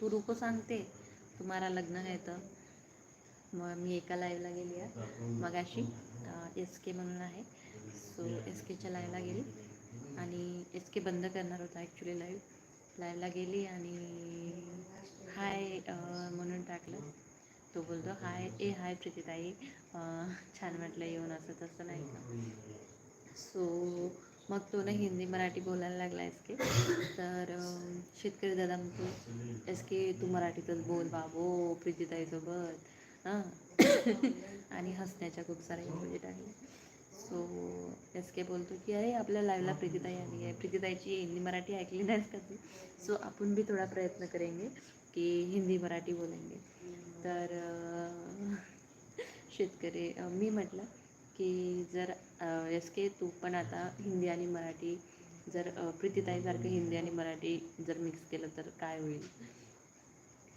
तू रुको सांगते तुम्हाला लग्न आहे तर. मग मी एका लाईव्हला गेली आहे. मग अशी एस के म्हणून आहे. सो एस केच्या लाईव्हला गेली. आणि एस के बंद करणार होता ॲक्च्युली लाईव्ह लाईव्हला गेली आणि हाय म्हणून टाकलं. तो बोलतो हाय ए हाय प्रीतीताई. छान वाटलं येऊन असं तसं नाही का? सो मग तो ना हिंदी मराठी बोलायला लागला एस के तर शेतकरी दादा म्हणतो एस के तू मराठीतच बोल बाबो प्रीतीताईसोबत हां. आणि हसण्याच्या खूप साऱ्या इमोजी आहे सो एस के बोलतो की अरे आपल्या लाईव्हला प्रीतीताई आली आहे. प्रीतीताईची हिंदी मराठी ऐकली नाहीस का तू? सो आपण भी थोडा प्रयत्न करेंगे की हिंदी मराठी बोलेंगे तर शेतकरी मी म्हटलं की जर एस के तू पण आता हिंदी आणि मराठी जर प्रीतीताईसारखं हिंदी आणि मराठी जर मिक्स केलं तर काय होईल?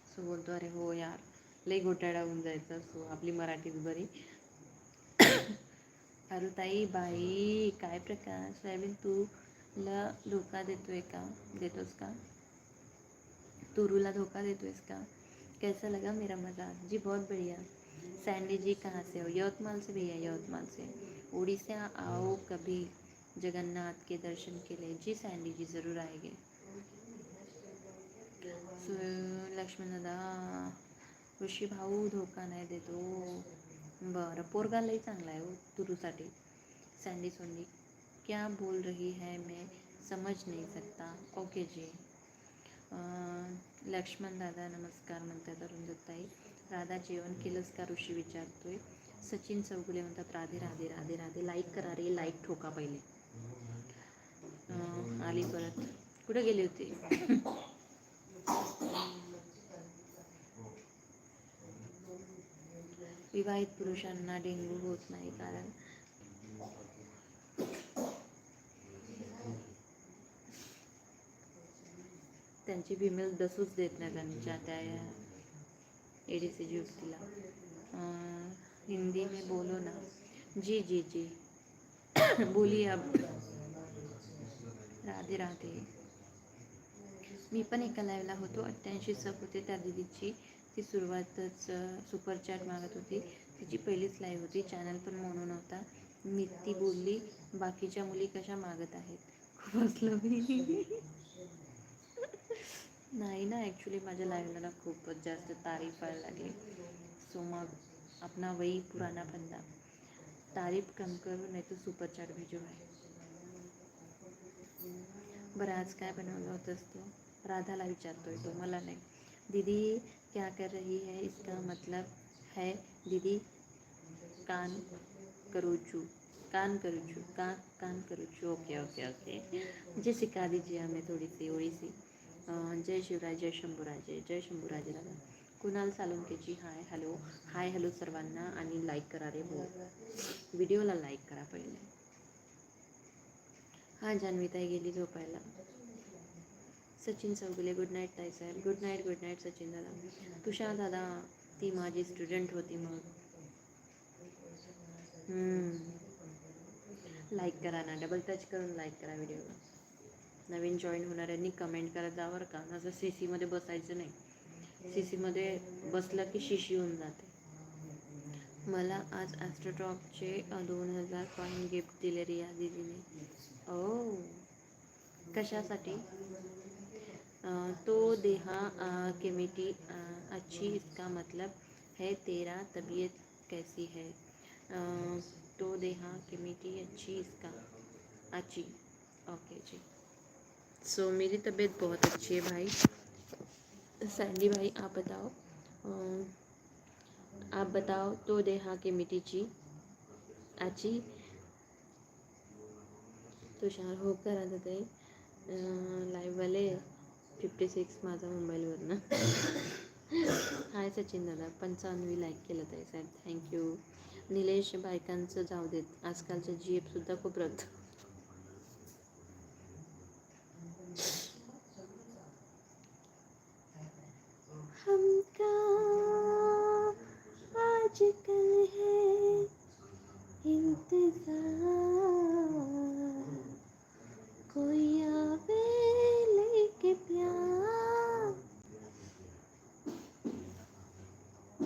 सो बोलतो अरे हो यार लई घोटाळा होऊन जायचं सो आपली मराठीच बरी. अरुताई बाई काय प्रकार? सोयाबीन तुला धोका देतोय का? देतोस का? तुरूला धोका देतोयस का? कैसा लगा मेरा मजा जी बहुत बढ़िया. सैंडी जी कहाँ से हो? यवतमाल से भैया यवतमाल से। उड़ीसा आओ कभी जगन्नाथ के दर्शन के लिए। जी सैंडी जी ज़रूर आएँगे। लक्ष्मण दादा ऋषी भाऊ धोका नाही देतो बरं पोरगा लई चांगला आहे हो तुरूसाठी। सैंडी सोंडी क्या बोल रही है मैं समझ नहीं सकता। ओके जी। अं, लक्ष्मण दादा नमस्कार म्हणतात अरुण दत्ताई राधा जेवण केलंच का ऋषी विचारतोय. सचिन चौगुले म्हणतात राधे राधे राधे राधे लाईक करा रे लाईक ठोका पहिले. आली परत. कुठे गेली होती? विवाहित पुरुषांना डेंग्यू होत नाही कारण त्यांची फिमेल दसूच देत नाही त्यांच्या त्या ए डी सी युक्तीला हिंदी में बोलो ना. जी जी जी. बोली अब राधे राधे. मी पण एका लाईव्हला होतो. अठ्ठ्याऐंशी सप होते त्या दिदीची. ती सुरुवातच सुपर चॅट मागत होती. तिची पहिलीच लाईव्ह होती. चॅनल पण म्हणून नव्हता मी ती बोलली. बाकीच्या मुली कशा मागत आहेत? खूप असलं मी. नाही ना ॲक्च्युली माझ्या लाईव्हला खूपच जास्त तारीफ़ व्हायला लागली. सो मग अपना वही पुराना बंदा. तारीफ़ कम करू, नाही तर सुपर चॅट भेजू आहे बरं, आज काय बनवलं होतंस तू? राधाला विचारतोय तो मला नाही. दीदी, क्या कर रही है? इसका मतलब है, दीदी, कान करूचू कान करूचू, का, कान करूचू. ओके ओके ओके मुझे सिखा दीजिए हमें थोड़ी सी ओड़ी सी. जय शिवराय जय शंभूराजे जय शंभूराजे दादा. कुणाल सालुंकेची हाय हॅलो. हाय हॅलो सर्वांना आणि लाईक करा रे हो व्हिडिओला लाईक करा पहिले. हां जान्हवीताई गेली झोपायला. सचिन चौगुले गुड नाईट ताई साहेब. Good night good night Sachin दादा. तुषार दादा ती माझी स्टुडंट होती मग. लाईक करा ना डबल टच करून लाईक करा व्हिडिओला. नवीन जॉईन होणाऱ्यांनी कमेंट करत जा बरं का. असं सी सीमध्ये बसायचं नाही. सी सीमध्ये बसलं की शिशी होऊन जाते. मला आज ॲस्ट्रोटॉपचे दोन हजार कॉईन गिफ्ट दिले रिया दिदीने. ओ. कशासाठी? तो देहा अ, अच्छी इसका मतलब है तेरा तबीयत कैसी है? तो देहा के अच्छी इसका अच्छी. ओके जी. सो मेरी तबीयत बहुत अच्छी है भाई। सैंडी भाई आप बताओ। आप बताओ तो देहा के मिट्टीची अच्छी तुषार हो करा ताई लाईव्हवाले फिफ्टी सिक्स माझा मोबाईलवरनं हाय सचिन दादा पंचावन्नवी लाईक केलं ताई साहेब थँक्यू निलेश बायकांचं जाऊ देत. आजकालचं जी एफसुद्धा खूप रद्द. Um,